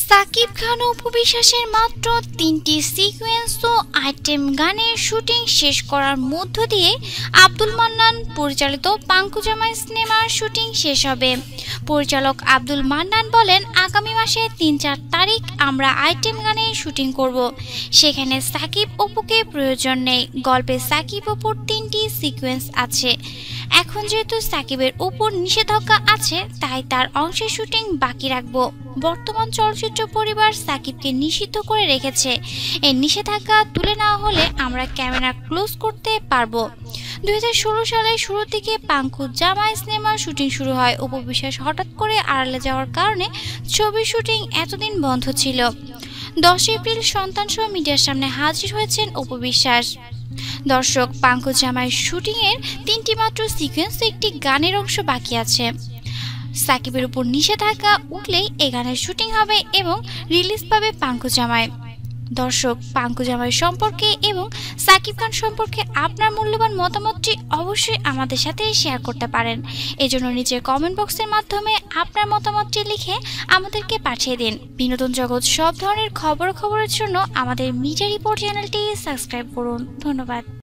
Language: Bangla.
সাকিব খান ও উপবিশ্বাসের মাত্র তিনটি সিকোয়েন্স ও আইটেম গানের শুটিং শেষ করার মধ্য দিয়ে আব্দুল মান্নান পরিচালিত পাঙ্কুজামাই সিনেমার শুটিং শেষ হবে। পরিচালক আব্দুল মান্নান বলেন, আগামী মাসে তিন চার তারিখ আমরা আইটেম গানের শুটিং করব। সেখানে সাকিব অপুকে প্রয়োজন নেই। গল্পে সাকিব অপুর তিনটি সিকোয়েন্স আছে। এখন যেহেতু সাকিবের উপর নিষেধাজ্ঞা আছে, তাই তার অংশের শুটিং বাকি রাখব। বর্তমান চলচ্চিত্র পরিবার সাকিবকে নিষিদ্ধ করে রেখেছে। এই নিষেধাজ্ঞা তুলে নেওয়া হলে আমরা ক্যামেরা ক্লোজ করতে পারব। দুই সালের শুরুর দিকে পাঙ্কু জামাই সিনেমার শুটিং শুরু হয়। উপবিশ্বাস হঠাৎ করে আড়ালে যাওয়ার কারণে ছবির শুটিং এতদিন বন্ধ ছিল। দশ এপ্রিল সন্তান সহ মিডিয়ার সামনে হাজির হয়েছেন উপবিশ্বাস দর্শক পাঙ্কু জামাই শুটিংয়ের তিনটি মাত্র সিকোয়েন্স একটি গানের অংশ বাকি আছে। সাকিবের উপর নিষেধাজ্ঞা উঠলেই এ গানের শুটিং হবে এবং রিলিজ পাবে পাঙ্কু জামাই। দর্শক, পাঙ্কু জামাই সম্পর্কে এবং সাকিব খান সম্পর্কে আপনার মূল্যবান মতামতটি অবশ্যই আমাদের সাথে শেয়ার করতে পারেন। এজন্য নিচের কমেন্ট বক্সের মাধ্যমে আপনার মতামতটি লিখে আমাদেরকে পাঠিয়ে দিন। বিনোদন জগৎ সব ধরনের খবর খবরের জন্য আমাদের মিডিয়া রিপোর্ট চ্যানেলটি সাবস্ক্রাইব করুন। ধন্যবাদ।